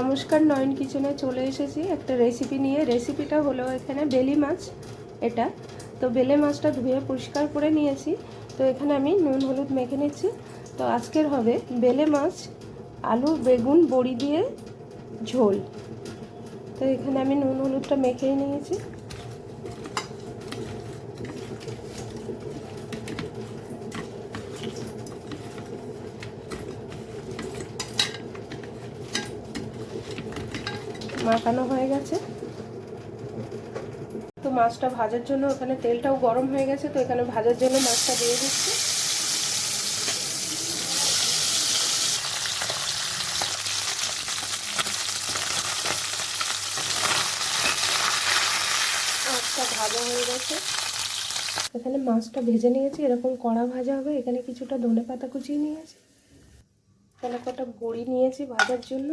নমস্কার, নয়ন কিচেনে চলে এসেছি একটা রেসিপি নিয়ে। রেসিপিটা হলো এখানে বেলি মাছ, এটা। তো বেলে মাছটা ধুয়ে পরিষ্কার করে নিয়েছি। তো এখানে আমি নুন, হলুদ মেখে নিচ্ছি। তো আজকের হবে বেলে মাছ, আলু, বেগুন, বড়ি দিয়ে ঝোল। তো এখানে আমি নুন, হলুদটা মেখেই নিয়েছি। মাখানো হয়ে গেছে। তো মাছটা ভাজার জন্য ওখানে তেলটাও গরম হয়ে গেছে, তো এখানে ভাজার জন্য মাছটা দিয়ে দিচ্ছি। ভাজা হয়ে গেছে। এখানে মাছটা ভেজে নিয়েছি, এরকম কড়া ভাজা হবে, এখানে কিছুটা ধনে পাতা কুচিয়ে নিয়েছি। এখানে কটা বড়ি নিয়েছি ভাজার জন্য।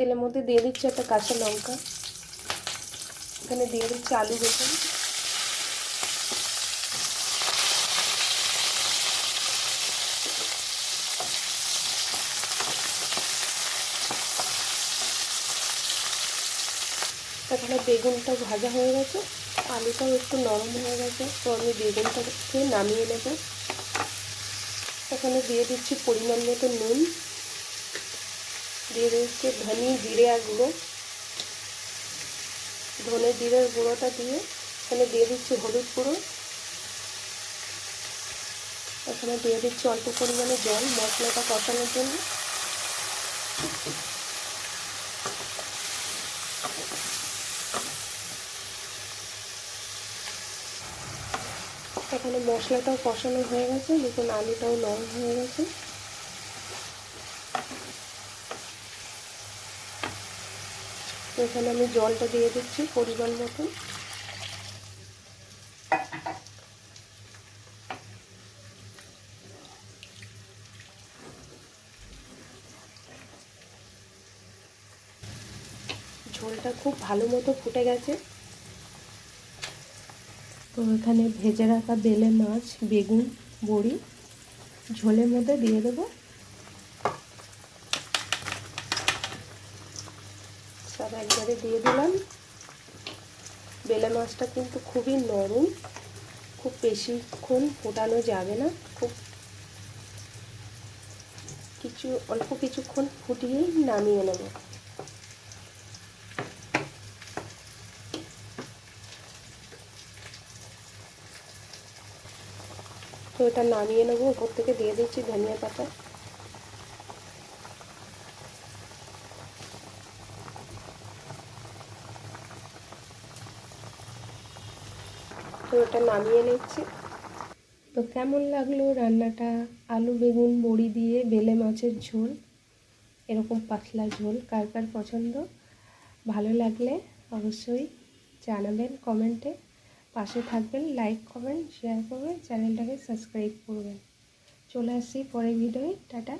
তেলের মধ্যে দিয়ে দিচ্ছি একটা কাঁচা লঙ্কা। এখানে দিয়ে দিচ্ছি আলু বেগুন। এখানে বেগুনটা ভাজা হয়ে গেছে। আলুটাও একটু নরম হয়ে গেছে। তো আমি বেগুনটাকে নামিয়ে নেব। এখানে দিয়ে দিচ্ছি পরিমাণ মতো নুন। দিয়ে দিচ্ছি ধনে জিরে আর গুঁড়ো। ধনে জিরের গুঁড়োটা দিয়ে এখানে দিয়ে দিচ্ছি হলুদ গুঁড়ো। এখানে দিয়ে দিচ্ছি অল্প পরিমাণে জল মশলাটা কষানোর জন্য। এখানে মশলাটাও কষানো হয়ে গেছে, দেখুন আলুটাও নরম হয়ে গেছে। এখানে আমি জলটা দিয়ে দিচ্ছি পরিমাণ মতন। ঝোলটা খুব ভালো মতো ফুটে গেছে। তো এখানে ভেজে রাখা বেলে মাছ, বেগুন, বড়ি, ঝোলের মধ্যে দিয়ে দেবো। সব একবারে দিয়ে দিলাম। বেলে মাছটা কিন্তু খুবই নরম, খুব বেশিক্ষণ ফোটানো যাবে না, খুব কিছু, অল্প কিছুক্ষণ ফুটিয়েই নামিয়ে নেব। তো এটা নামিয়ে নেব, উপর থেকে দিয়ে দিচ্ছি ধনিয়া পাতা। এটা নামিয়ে নিচ্ছি। তো কেমন লাগল রান্নাটা? আলু, বেগুন, বড়ি দিয়ে বেলে মাছের ঝোল, এরকম পাতলা ঝোল, কার কার পছন্দ? ভালো লাগলে অবশ্যই জানাবেন কমেন্টে। পাশে থাকবেন, লাইক কমেন্ট শেয়ার করবেন, চ্যানেলটাকে সাবস্ক্রাইব করবেন। চলে আসি পরের ভিডিওয়। টাটা।